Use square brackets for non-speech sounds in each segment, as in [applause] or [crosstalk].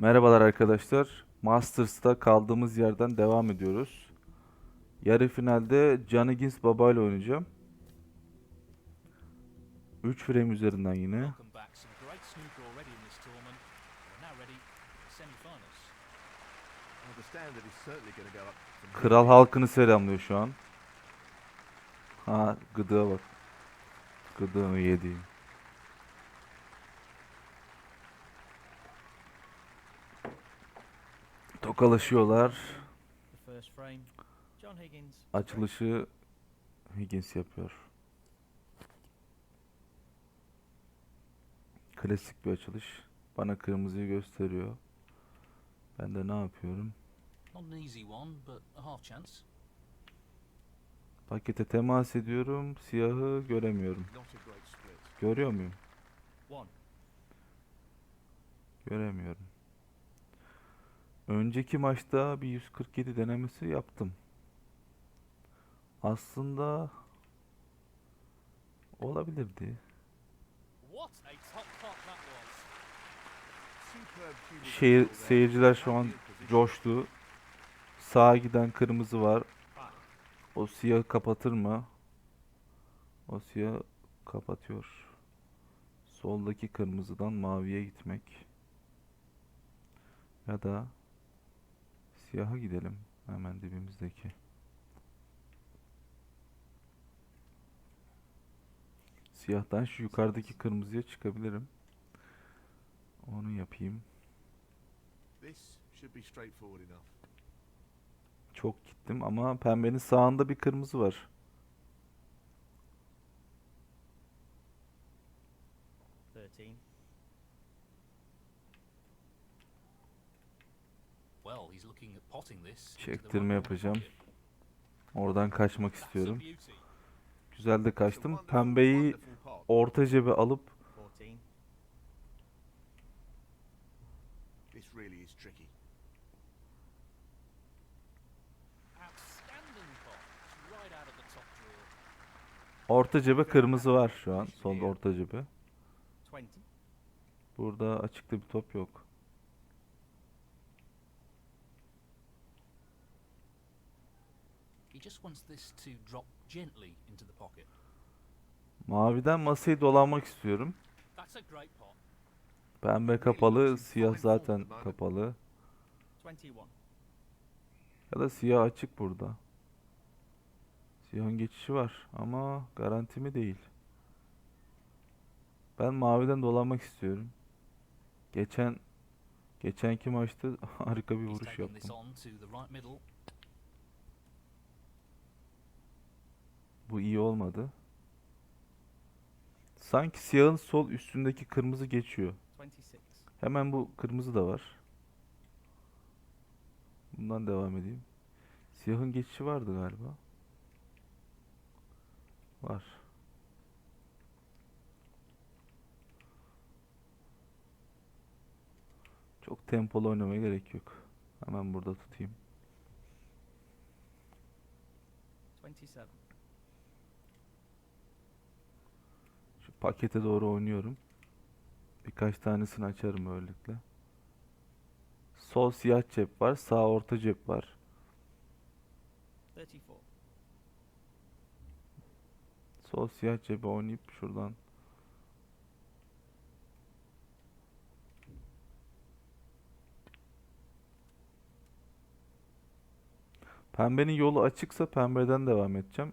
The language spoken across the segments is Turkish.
Merhabalar arkadaşlar. Masters'ta kaldığımız yerden devam ediyoruz. Yarı finalde Can Higgins Baba ile oynayacağım. 3 frame üzerinden yine. Kral halkını selamlıyor şu an. Ha gıdığa bak. Gıdığını yediğim. Tokalaşıyorlar. Açılışı Higgins yapıyor. Klasik bir açılış. Bana kırmızıyı gösteriyor. Ben de ne yapıyorum? Pakete temas ediyorum. Siyahı göremiyorum. Görüyor muyum? Göremiyorum. Önceki maçta bir 147 denemesi yaptım. Aslında olabilirdi. Şehir seyirciler şu an coştu. Sağa giden kırmızı var. O siyahı kapatır mı? O siyah kapatıyor. Soldaki kırmızıdan maviye gitmek. Ya da siyaha gidelim. Hemen dibimizdeki. Siyahtan şu yukarıdaki kırmızıya çıkabilirim. Onu yapayım. Çok gittim ama pembenin sağında bir kırmızı var. Thirteen. Well, he's looking at potting this. into the right Çektirme yapacağım. Oradan kaçmak istiyorum. Güzel de kaçtım. Pembeyi orta cebe alıp Fourteen. This really is tricky. Outstanding pot. It's right out of the top drawer. orta cebe kırmızı var şu an. Solda orta cebe. Burada açıkta bir top yok. He just wants this to drop gently into the pocket. Maviden masayı dolanmak istiyorum. That's a great pot. Pembe kapalı, siyah zaten kapalı. Twenty-one. Ya da siyah açık burada. Siyahın geçişi var ama garanti mi değil. Ben maviden dolanmak istiyorum. Geçen geçenki maçta [laughs] harika bir vuruş yaptım. Bu iyi olmadı. Sanki siyahın sol üstündeki kırmızı geçiyor. Hemen bu kırmızı da var. Bundan devam edeyim. Siyahın geçişi vardı galiba. Var. Çok tempolu oynamaya gerek yok. Hemen burada tutayım. 27. pakete doğru oynuyorum. Birkaç tanesini açarım böylelikle. Sol siyah cep var, sağ orta cep var. Thirty-four. Sol siyah cebe oynayıp şuradan Pembenin yolu açıksa pembeden devam edeceğim.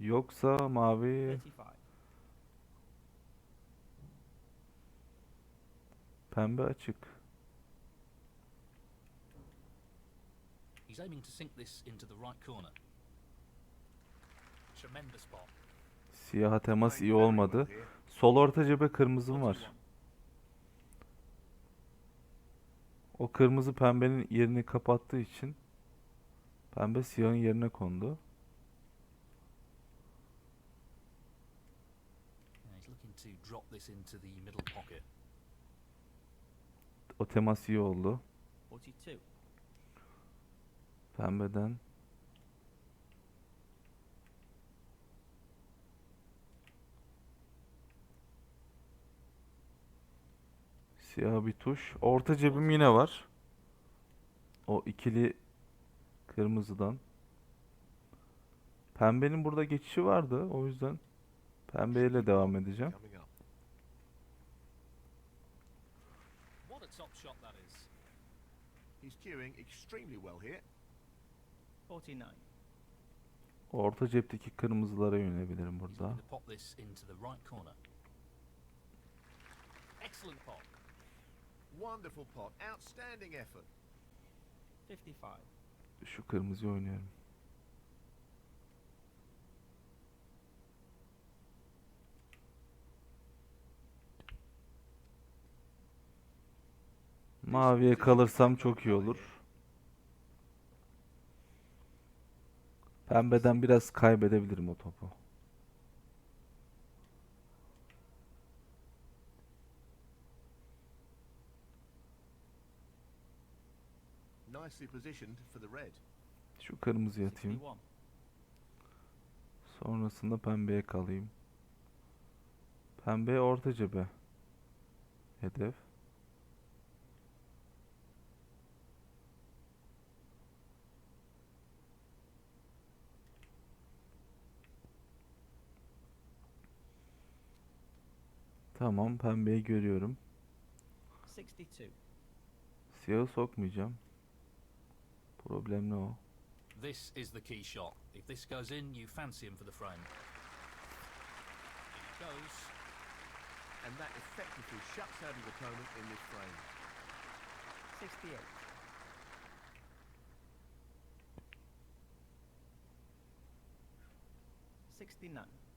Yoksa mavi Thirty-five. Pembe açık. He's aiming to sink this into the right corner. Tremendous pot. Siyaha temas iyi olmadı. Sol orta cebe kırmızım var. 41. O kırmızı pembenin yerini kapattığı için pembe siyahın yerine kondu. Now he's looking to drop this into the middle pocket. O temas iyi oldu. Pembeden Siyah bir tuş. Orta cebim yine var. O ikili kırmızıdan. Pembenin burada geçişi vardı. O yüzden pembeyle devam edeceğim. Coming up. What a top shot that is. He's cueing extremely well here. 49. Orta cepteki kırmızılara yönelebilirim burada. pop this into the right corner. Excellent pop. Wonderful pot. Outstanding effort. 55. Şu kırmızıyı oynuyorum. Maviye kalırsam çok iyi olur. Pembeden biraz kaybedebilirim o topu. Şu kırmızıya atayım. 61. Sonrasında pembeye kalayım. Pembeye orta cebe. Hedef. Tamam, pembeyi görüyorum. 62. Siyahı sokmayacağım. Problem ne o? This is the key shot. If this goes in, you fancy him for the frame. İt goes. And that effectively shuts out his opponent in this frame. 68. Sixty-nine.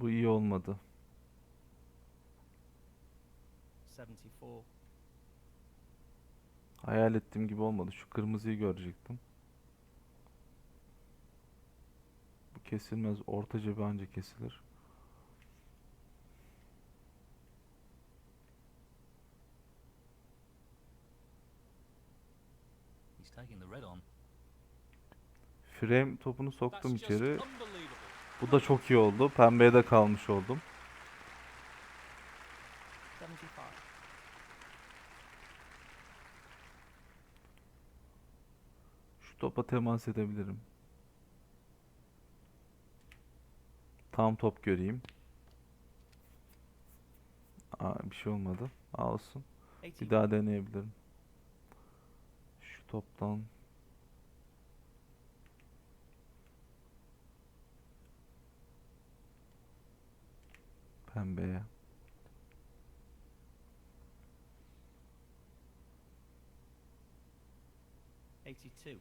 Bu iyi olmadı. Seventy-four. Hayal ettiğim gibi olmadı. Şu kırmızıyı görecektim. Bu kesilmez. Orta cebe anca kesilir. He's taking the red on. Frame topunu soktum içeri. Bu da çok iyi oldu. Pembeye de kalmış oldum. Şu topa temas edebilirim. Tam top göreyim. Aa, bir şey olmadı. Aa, olsun. Bir daha deneyebilirim. Şu toptan pembeye. Eighty-two.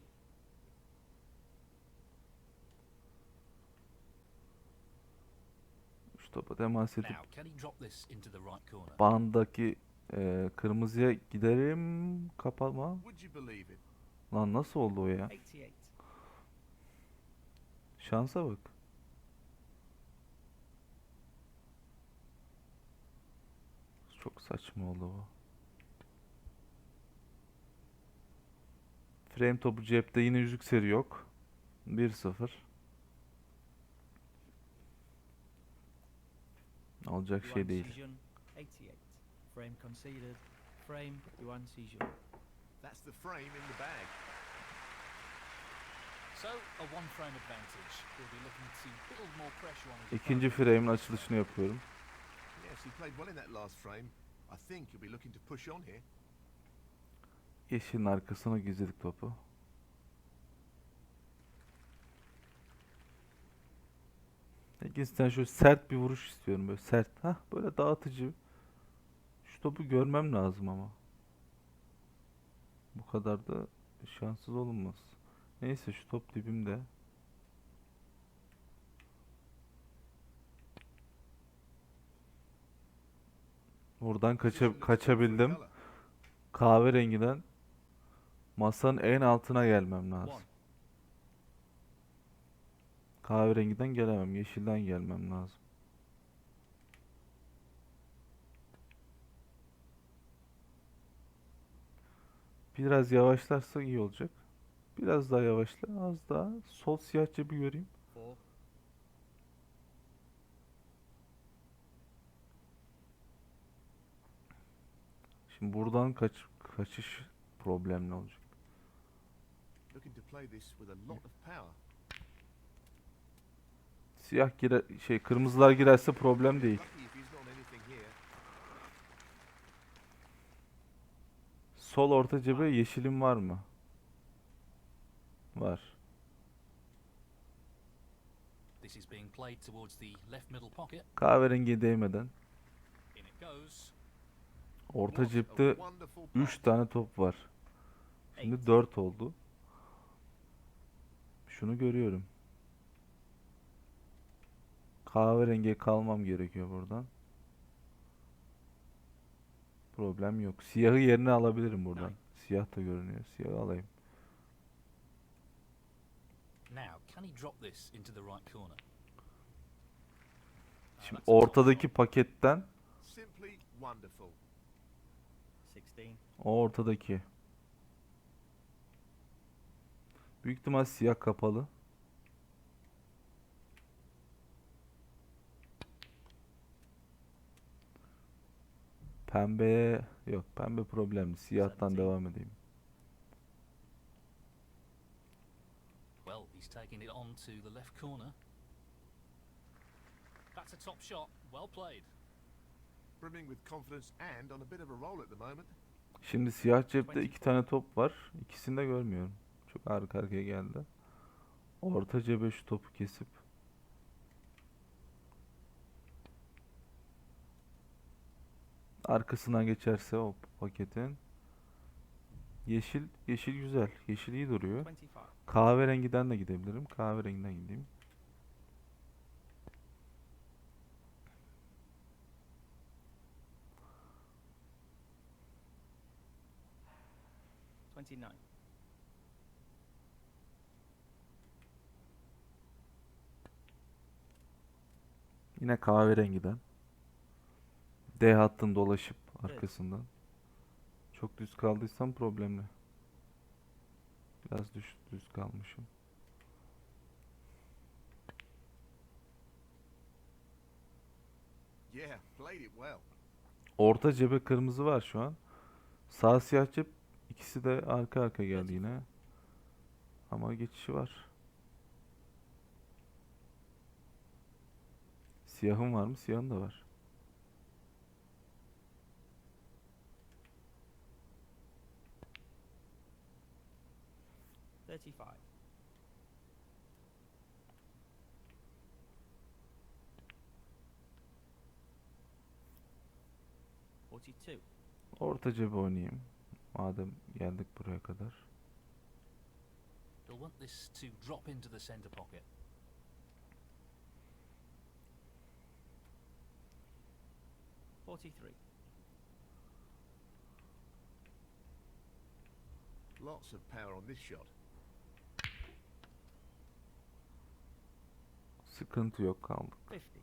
Şu topa temas edip Now, can he drop this into the right corner? bandaki e, kırmızıya giderim kapama. Would you believe it? Lan nasıl oldu o ya? Şansa bak. Çok saçma oldu bu. Frame topu cepte yine yüzük seri yok. 1-0. Olacak şey değil. Sijun, 88. Frame conceded. Frame, Yuan Sijun. That's the frame in the bag. So, a one frame advantage. He'll be looking to build more pressure on his İkinci frame'in açılışını yapıyorum. Yes, he played well in that last frame. I think he'll be looking to push on here. Yeşilin arkasına gizledik topu. İkincisinden şöyle sert bir vuruş istiyorum böyle sert. Hah böyle dağıtıcı. Şu topu görmem lazım ama. Bu kadar da şanssız olunmaz. Neyse şu top dibimde. Buradan kaça, kaçabildim. Kahverengiden masanın en altına gelmem lazım. Kahverengiden gelemem. Yeşilden gelmem lazım. Biraz yavaşlarsa iyi olacak. Biraz daha yavaşla. Az daha. Sol siyah cebi göreyim. Şimdi buradan kaç kaçış problemli olacak. Siyah gire şey kırmızılar girerse problem değil. Sol orta cebe yeşilim var mı? Var. Kahverengiye değmeden. Orta cepte wonderful 3 putt. tane top var. Şimdi Eight. 4 oldu. Şunu görüyorum. Kahverengiye kalmam gerekiyor buradan. Problem yok. Siyahı yerine alabilirim buradan. Siyah da görünüyor. Siyahı alayım. Now, can he drop this into the right corner? Now, Şimdi ortadaki paketten. O ortadaki. Büyük ihtimal siyah kapalı. Pembe yok. Pembe problemli. Siyahtan devam edeyim. Well, he's taking it on to the left corner. That's a top shot. Well played. Brimming with confidence and on a bit of a roll at the moment. Şimdi siyah cepte iki 24. tane top var. İkisini de görmüyorum. Çok arka arkaya geldi. Orta cebe şu topu kesip arkasından geçerse o paketin yeşil yeşil güzel. Yeşil iyi duruyor. Kahverengiden de gidebilirim. Kahverengiden gideyim. Twenty-nine. Yine kahverengiden. D hattını dolaşıp Evet. arkasından. Çok düz kaldıysam problemli. Biraz düş, düz kalmışım. Yeah, played it well. Orta cebe kırmızı var şu an. Sağ siyah cep ikisi de arka arka geldi yine. Ama geçişi var. Siyahın var mı? Siyahın da var. Thirty-five. Orta cebe oynayayım. Madem geldik buraya kadar. Want this to drop into the centre pocket. Forty-three. Lots of power on this shot. Sıkıntı yok kaldık. Fifty.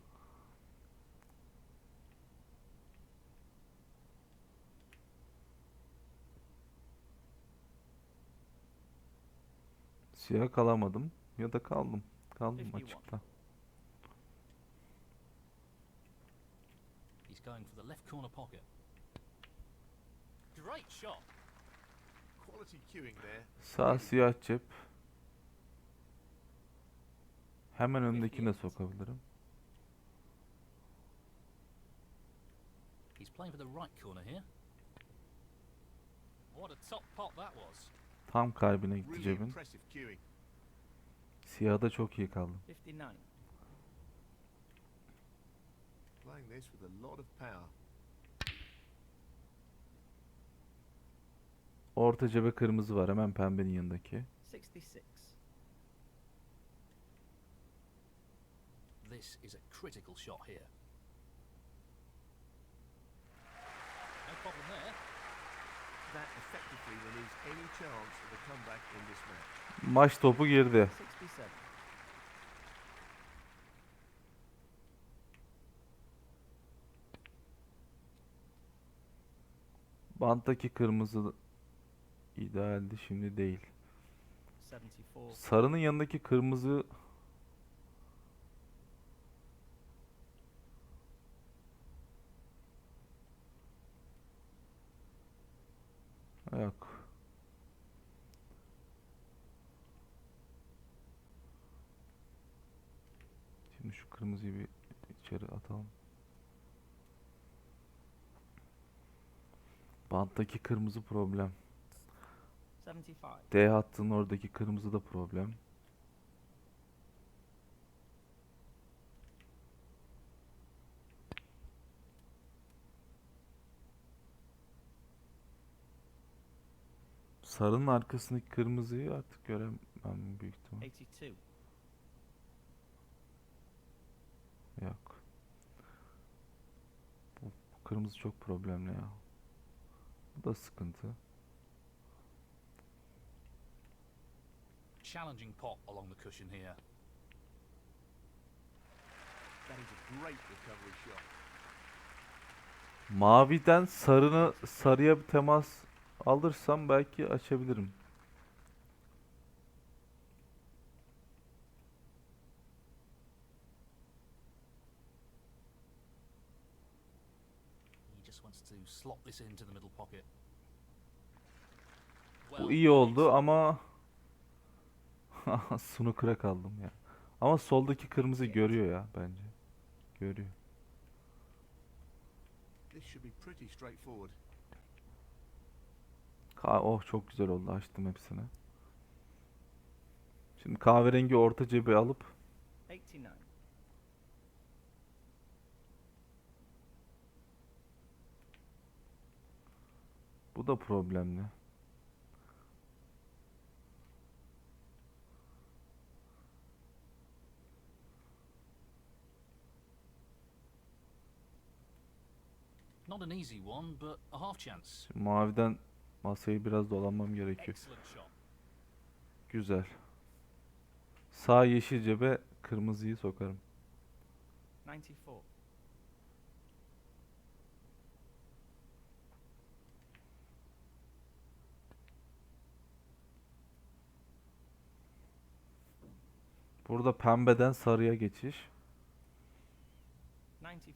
Siyah kalamadım ya da kaldım. Kaldım 51. açıkta. He's going for the left corner pocket. Great shot. Quality cueing there. Sağ siyah cep. Hemen öndekine 58. sokabilirim. He's playing for the right corner here. What a top pot that was. Tam kalbine gitti cebin. Siyahda çok iyi kaldım. Orta cebe kırmızı var hemen pembenin yanındaki. This is a critical shot here. No problem there. Maç topu girdi. Banttaki kırmızı idealdi şimdi değil. 74. Sarının yanındaki kırmızı Yok. Şimdi şu kırmızıyı bir içeri atalım. Banttaki kırmızı problem. 75. D hattının oradaki kırmızı da problem. Sarının arkasındaki kırmızıyı artık göremem büyük ihtimal. 82. Yok. Bu, bu kırmızı çok problemli ya. Bu da sıkıntı. Challenging pot along the cushion here. That is a great recovery shot. Maviden sarını sarıya bir temas alırsam belki açabilirim. He just wants to slot this into the middle pocket. Bu iyi oldu ama [laughs] snooker'a kaldım ya. Ama soldaki kırmızı görüyor ya bence. Görüyor. This should be pretty straightforward. Ka oh çok güzel oldu açtım hepsini. Şimdi kahverengi orta cebe alıp 89. bu da problemli. Not an easy one, but a half chance. Şimdi maviden masayı biraz dolanmam gerekiyor. Güzel. Sağ yeşil cebe kırmızıyı sokarım. 94. Burada pembeden sarıya geçiş. 95.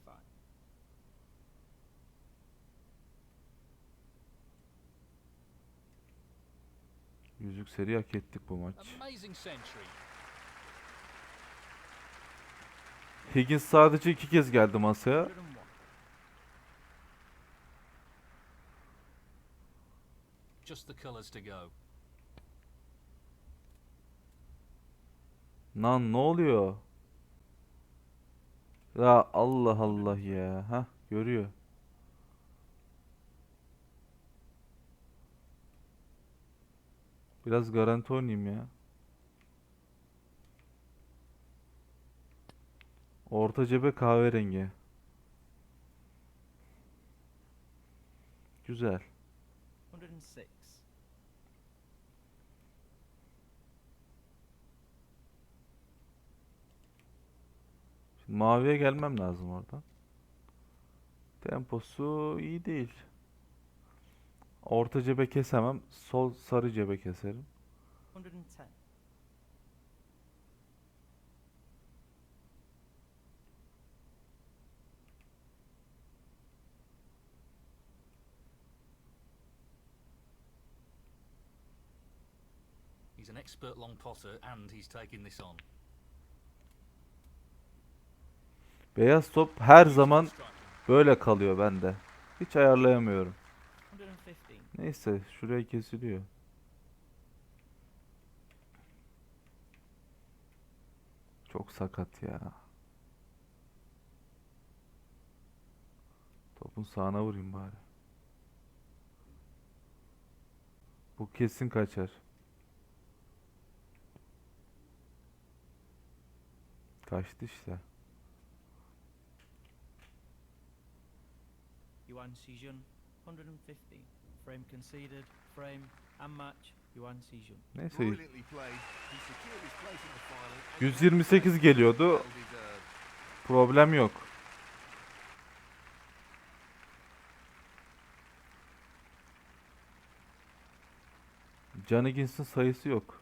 Yüzük seri hak ettik bu maç. Higgins sadece iki kez geldi masaya. 101. Just the colours to go. Lan ne oluyor? Ya Allah Allah ya. Ha görüyor. Biraz garanti oynayayım ya. Orta cebe kahverengi. Güzel. Maviye gelmem lazım oradan. Temposu iyi değil. Orta cebe kesemem. Sol sarı cebe keserim. 110. He's an expert long potter and he's taking this on. Beyaz top her zaman böyle kalıyor bende. Hiç ayarlayamıyorum. 115. Neyse şuraya kesiliyor. Çok sakat ya. Topun sağına vurayım bari. Bu kesin kaçar. Kaçtı işte. Yuan Sijun. 115. Frame conceded. Frame and match. Yuan Sijun. Neyse Brilliantly played. He secured his place in the final. and 128 geliyordu. Problem yok. Johnny Gins'in sayısı yok.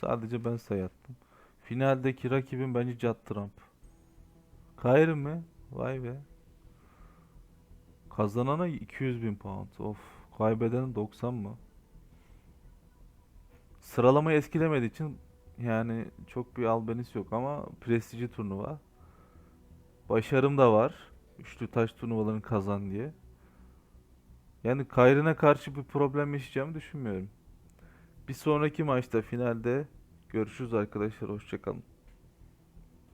Sadece ben sayı attım. Finaldeki rakibim bence Judd Trump. Kyrie mi? Vay be. Kazanana 200 bin pound. Of. Kaybeden 90 mı? Sıralamayı etkilemediği için yani çok bir albenisi yok ama prestijli turnuva. Başarım da var. Üçlü taş turnuvalarını kazan diye. Yani Kyrie'ne karşı bir problem yaşayacağımı düşünmüyorum. Bir sonraki maçta finalde görüşürüz arkadaşlar. Hoşçakalın.